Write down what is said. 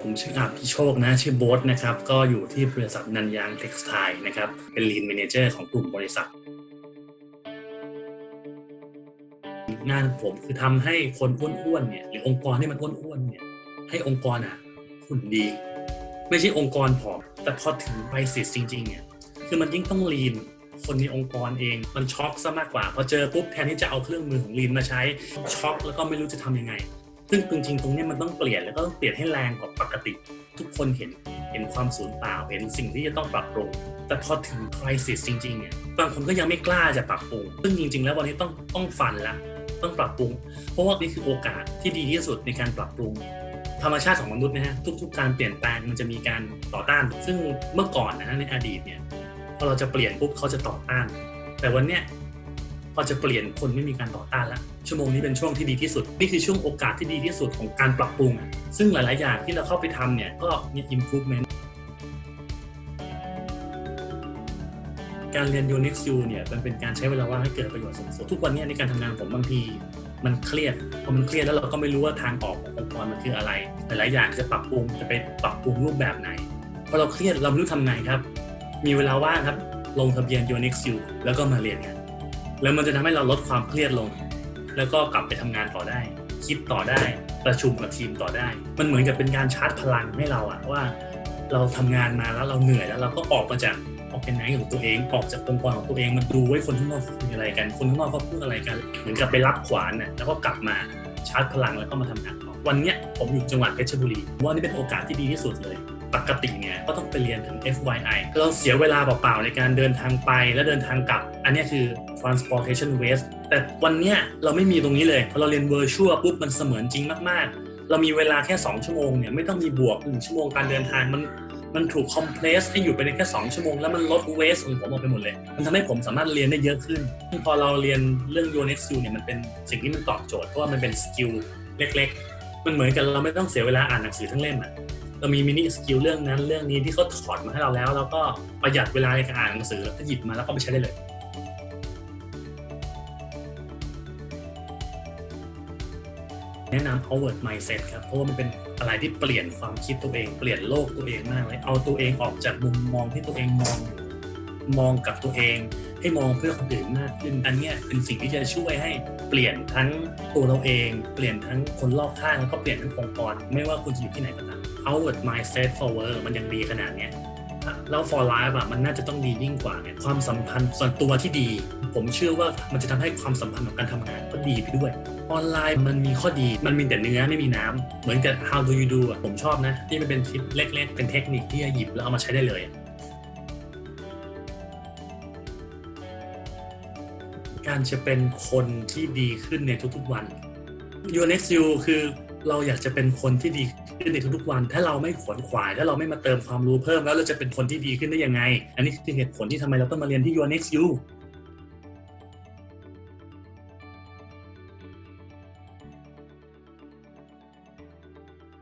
ผมชื่ออาภิโชคนะ ชื่อโบ๊ทนะครับ ก็อยู่ที่บริษัทนันยางเท็กซ์ไทนะครับ เป็นลีน m ม n เจอร์ของกลุ่มบริษัท งานผมคือทำให้คนอ้วนๆเนี่ยหรือองค์กรที่มันอ้วนๆเนี่ยให้องค์กรอะหุ่นดี ไม่ใช่องค์กรผอมแต่พอถึงไ i ซิสจริงๆเนี่ยคือมันยิ่งต้องลีน คนในองค์กรเองมันช็อกซะมากกว่า พอเจอปุ๊บแทนที่จะเอาเครื่องมือของลีนมาใช้ช็อกแล้วก็ไม่รู้จะทำยังไง ซึ่งจริงๆตรงนี้มันต้องเปลี่ยนแล้วก็ต้องเปลี่ยนให้แรงกว่าปกติ ทุกคนเห็นเห็นความสูญเปล่าเห็นสิ่งที่จะต้องปรับปรุงแต่พอถึงคริสิสจริงๆเนี่ยบางคนก็ยังไม่กล้าจะปรับปรุงซึ่งจริง ๆ แล้ววันนี้ต้องต้องฟันละต้องปรับปรุง เพราะว่านี่คือโอกาสที่ดีที่สุดในการปรับปรุงธรรมชาติของมนุษย์นะฮะทุกๆ การเปลี่ยนแปลงมันจะมีการต่อต้าน ซึ่งเมื่อก่อนนะในอดีตเนี่ย พอเราจะเปลี่ยนปุ๊บเขาจะต่อต้าน แต่วันเนี้ยพอจะเปลี่ยนคนไม่มีการต่อต้านแล้วชั่วโมงนี้เป็นช่วงที่ดีที่สุดนี่คือช่วงโอกาสที่ดีที่สุดของการปรับปรุง ซึ่งหลาย ๆ อย่างที่เราเข้าไปทำเนี่ยก็มี improvement การเรียน Unix U เนี่ยมันเป็นการใช้เวลาว่างให้เกิดประโยชน์สูงสุดทุกวันนี้ในการทำงานผมบางทีมันเครียดพอมันเครียดแล้วเราก็ไม่รู้ว่าทางออกขององค์กรมันคืออะไร หลายๆอย่างจะปรับปรุงจะไปปรับปรุงรูปแบบไหนพอเราเครียดเราไม่รู้ทำไงครับ มีเวลาว่างครับ ลงทะเบียน Unix U แล้วก็มาเรียนกัน แล้วมันจะทำให้เราลดความเครียดลง แล้วก็กลับไปทำงานต่อได้ คิดต่อได้ ประชุมกับทีมต่อได้ มันเหมือนกับเป็นการชาร์จพลังให้เราอะว่า เราทำงานมาแล้วเราเหนื่อยแล้วเราก็ออกมาจากออกเป็นไหนของตัวเองออกจากองค์กรของตัวเองมันดูไว้คนข้างนอกคุยอะไรกัน คนข้างนอกเขาพูดอะไรกัน เหมือนกับไปรับขวานน่ะแล้วก็กลับมาชาร์จพลังแล้วก็มาทำงานต่อวันเนี้ยผมอยู่จังหวัดเพชรบุรีว่านี่เป็นโอกาสที่ดีที่สุดเลย ปกติเนี่ยก็ต้องไปเรียนทาง FYI เราเสียเวลาเปล่าๆในการเดินทางไปและเดินทางกลับ อันนี้คือ transportation waste แต่วันเนี้ยเราไม่มีตรงนี้เลยพอเราเรียน virtual ปุ๊บมันเสมือนจริงมากๆ เรามีเวลาแค่ 2 ชั่วโมงเนี่ยไม่ต้องมีบวก1ชั่วโมงการเดินทางมันมันถูกคอมเพลสให้อยู่ไปในแค่ 2 ชั่วโมง แล้วมันลดเวสของผมออกไปหมดเลย มันทำให้ผมสามารถเรียนได้เยอะขึ้น พอเราเรียนเรื่อง u n e x U เนี่ยมันเป็นสิ่งที่มันตอบโจทย์เพราะว่ามันเป็นสกิลเล็ก ๆ มันเหมือนกับเราไม่ต้องเสียเวลาอ่านหนังสือทั้งเล่มอะ เรามีมินิสกิลเรื่องนั้นเรื่องนี้ที่เขาถอดมาให้เราแล้วแล้วก็ประหยัดเวลาในการอ่านหนังสือแล้วก็หยิบมาแล้วก็ไปใช้ได้เลยแนะนำ outward mindset ครับ เพราะว่ามันเป็นอะไรที่เปลี่ยนความคิดตัวเอง เปลี่ยนโลกตัวเองมากเลย เอาตัวเองออกจากมุมมองที่ตัวเองมองอยู่ มองกับตัวเอง ให้มองเพื่อคนอื่นมากขึ้น อันเนี้ยเป็นสิ่งที่จะช่วยให้เปลี่ยนทั้งตัวเราเอง เปลี่ยนทั้งคนรอบข้าง แล้วก็เปลี่ยนทั้งองค์กร ไม่ว่าคุณจะอยู่ที่ไหนก็ตาม outward mindset forward มันยังดีขนาดเนี้ยแล้ว for life อะมันน่าจะต้องดียิ่งกว่าเนี่ยความสัมพันธ์ส่วนตัวที่ดี ผมเชื่อว่ามันจะทำให้ความสัมพันธ์ของการทำงานก็ดีไปด้วย ออนไลน์มันมีข้อดีมันมีแต่เนื้อไม่มีน้ำเหมือนกับ how do you do อะผมชอบนะ ที่มันเป็นทิปเล็ก ๆ เป็นเทคนิคที่หยิบแล้วเอามาใช้ได้เลยการจะเป็นคนที่ดีขึ้นในทุกๆวัน Your Next You คือ เราอยากจะเป็นคนที่ดีขึ้นในทุกๆวัน ถ้าเราไม่ขวนขวาย ถ้าเราไม่มาเติมความรู้เพิ่มแล้วเราจะเป็นคนที่ดีขึ้นได้ยังไง อันนี้คือเหตุผลที่ทำไมเราต้องมาเรียนที่ Your Next You